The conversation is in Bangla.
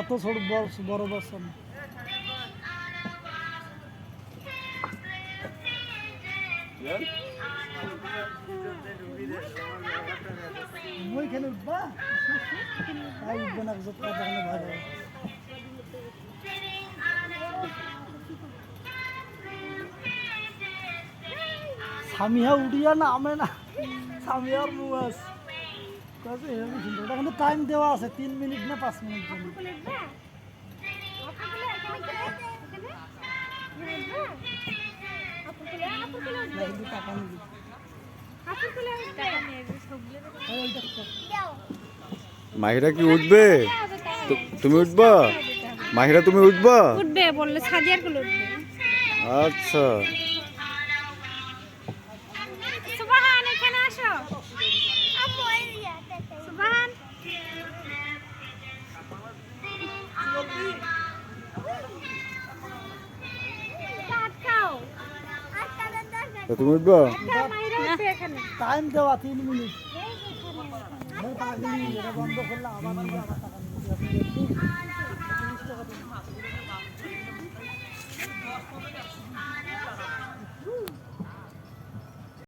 এত ছোট বড় বাচ্চা না। মই এখানে উঠবা? তাই উঠবে না যত দেখানো ভালো সামিহা উঠিয়া না। আমে না সামিহার সুন্দর ওটা কিন্তু টাইম দেওয়া আছে তিন মিনিট না পাঁচ মিনিট জন্য। টাকা নিবি। মাহিরা কি উঠবে? তুমি উঠবা? মাহিরা তুমি উঠবা? উঠবে বললে সাদিয়ারগুলো উঠবে। আচ্ছা। তা তুমি উঠবা? টাইম দেওয়া তিন মিনিট। বন্ধ করলে আবার